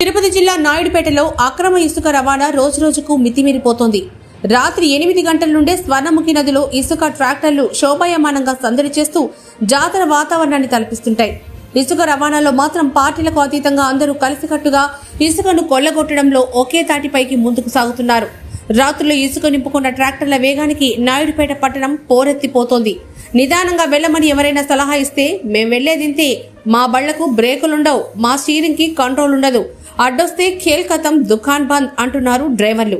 తిరుపతి జిల్లా నాయుడుపేటలో అక్రమ ఇసుక రవాణా రోజురోజుకు మితిమీరిపోతోంది. రాత్రి ఎనిమిది గంటల నుండే స్వర్ణముఖి నదిలో ఇసుక ట్రాక్టర్లు శోభాయమానంగా సందడి చేస్తూ జాతర వాతావరణాన్ని తలపిస్తుంటాయి. ఇసుక రవాణాలో మాత్రం పార్టీలకు అతీతంగా అందరూ కలిసికట్టుగా ఇసుకను కొల్లగొట్టడంలో ఒకే తాటిపైకి ముందుకు సాగుతున్నారు. రాత్రుల్లో ఇసుక నింపుకున్న ట్రాక్టర్ల వేగానికి నాయుడుపేట పట్టణం పోరెత్తిపోతోంది. నిదానంగా వెళ్ళమని ఎవరైనా సలహా ఇస్తే మేం వెళ్ళేదింతే మా బళ్ళకు బ్రేకులుండవు మా స్టీరింగ్కి కంట్రోల్ ఉండదు అడ్డొస్తే ఖేల్ కథం దుకాన్ బంద్ అంటున్నారు డ్రైవర్లు.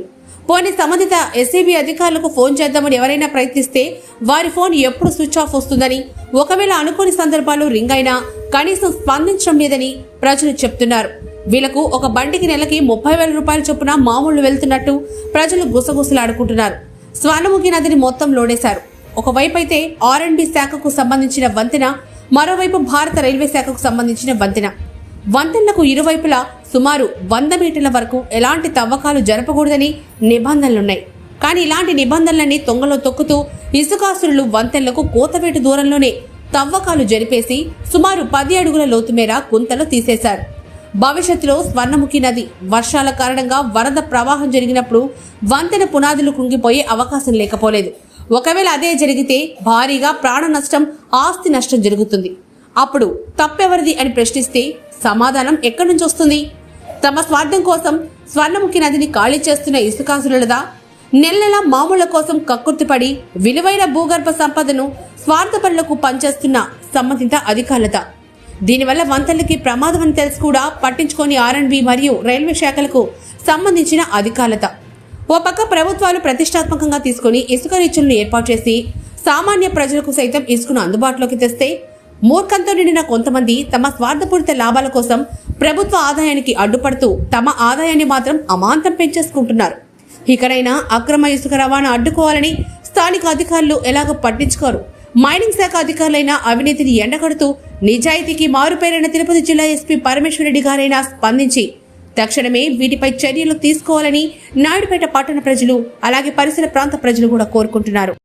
పోనీ సంబంధిత ఎస్సీబీ అధికారులకు ఫోన్ చేద్దామని ఎవరైనా ప్రయత్నిస్తే వారి ఫోన్ ఎప్పుడు స్విచ్ ఆఫ్ వస్తుందని ఒకవేళ అనుకోని సందర్భాలు రింగ్ అయినా కనీసం స్పందించడం లేదని ప్రజలు చెప్తున్నారు. వీళ్ళకు ఒక బండికి నెలకి ముప్పై వేల రూపాయల చొప్పున మామూలు వెళ్తున్నట్టు ప్రజలు గుసగుసలాడుకుంటున్నారు. స్వర్ణముఖి నదిని మొత్తం లోడేశారు. ఒకవైపు అయితే ఆర్ అండ్ డి శాఖకు సంబంధించిన వంతెన మరోవైపు భారత రైల్వే శాఖకు సంబంధించిన వంతెన. వంతెనలకు ఇరువైపులా సుమారు వంద మీటర్ల వరకు ఎలాంటి తవ్వకాలు జరపకూడదని నిబంధనలున్నాయి. కానీ ఇలాంటి నిబంధనలన్నీ తొంగలో తొక్కుతూ ఇసుకాసురులు వంతెనలకు కోతవేటు దూరంలోనే తవ్వకాలు జరిపేసి సుమారు పది అడుగుల లోతు మేర గుంతలు తీసేశారు. భవిష్యత్తులో స్వర్ణముఖి నది వర్షాల కారణంగా వరద ప్రవాహం జరిగినప్పుడు వంతెన పునాదులు కుంగిపోయే అవకాశం లేకపోలేదు. ఒకవేళ అదే జరిగితే భారీగా ప్రాణ నష్టం ఆస్తి నష్టం జరుగుతుంది. అప్పుడు తప్పెవరిది అని ప్రశ్నిస్తే సమాధానం ఎక్కడి నుంచి వస్తుంది? తమ స్వార్థం కోసం స్వర్ణముఖి నదిని ఖాళీ చేస్తున్న ఇసుకాసులదా నెలల మామూల కోసం కక్కుర్తిపడి విలువైన భూగర్భ సంపదను స్వార్థపరులకు పనిచేస్తున్న సంబంధిత అధికారులత దీనివల్ల వంతలకి ప్రమాదం అని తెలిసి కూడా పట్టించుకొని ఆర్ఎండ్బి మరియు రైల్వే శాఖలకు సంబంధించిన అధికారులత ఓ పక్క ప్రభుత్వాలు ప్రతిష్టాత్మకంగా తీసుకుని ఇసుక రీచులను ఏర్పాటు చేసి సామాన్య ప్రజలకు సైతం ఇసుకను అందుబాటులోకి తెస్తే మూర్ఖంతో నిండిన కొంతమంది తమ స్వార్థపూరిత లాభాల కోసం ప్రభుత్వ ఆదాయానికి అడ్డుపడుతూ తమ ఆదాయాన్ని మాత్రం అమాంతం పెంచేసుకుంటున్నారు. ఇకనైనా అక్రమ ఇసుక రవాణా అడ్డుకోవాలని స్థానిక అధికారులు ఎలాగో పట్టించుకోరు. మైనింగ్ శాఖ అధికారులైన అవినీతిని ఎండగడుతూ నిజాయితీకి మారుపేరైన తిరుపతి జిల్లా ఎస్పీ పరమేశ్వరరెడ్డి గారైనా స్పందించి తక్షణమే వీటిపై చర్యలు తీసుకోవాలని నాయుడుపేట పట్టణ ప్రజలు అలాగే పరిసర ప్రాంత ప్రజలు కూడా కోరుకుంటున్నారు.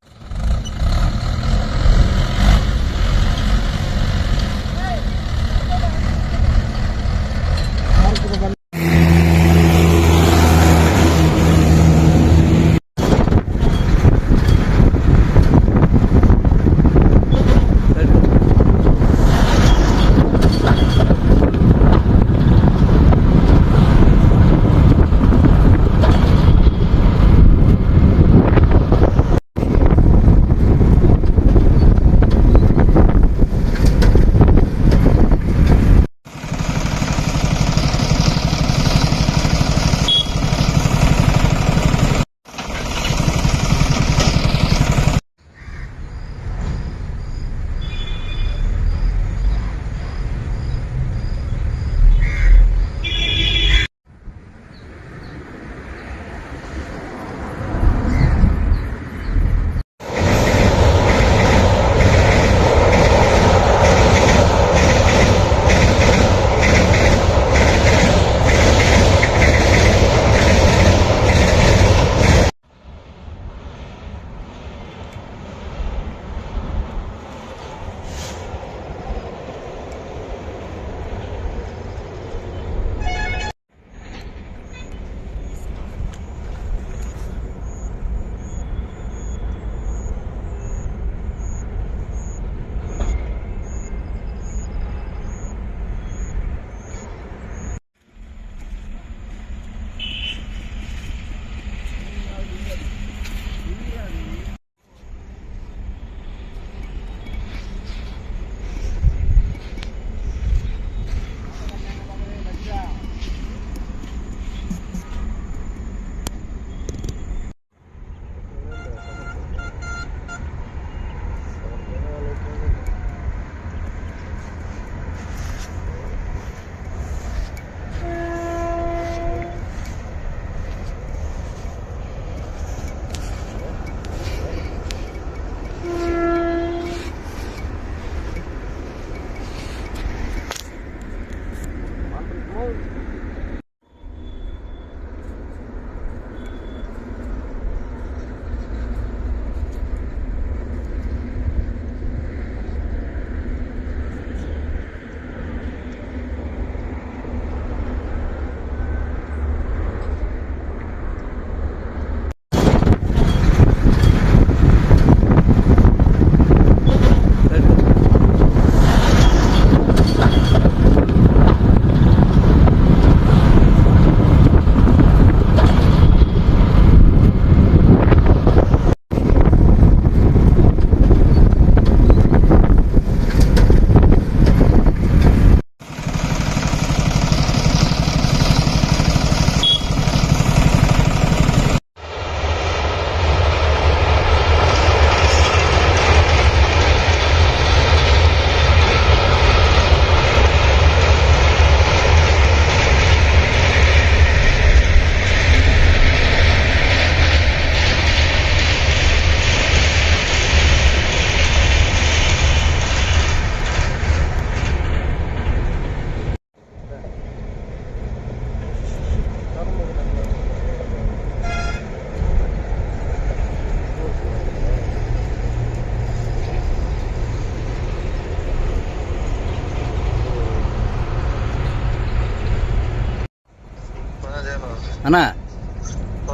అన్నా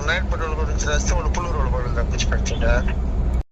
నైట్ పెట్రోల్ గురించి రాస్తే వాళ్ళు పుల్లూరు వాళ్ళు పనులు తప్పించి పెట్టిండా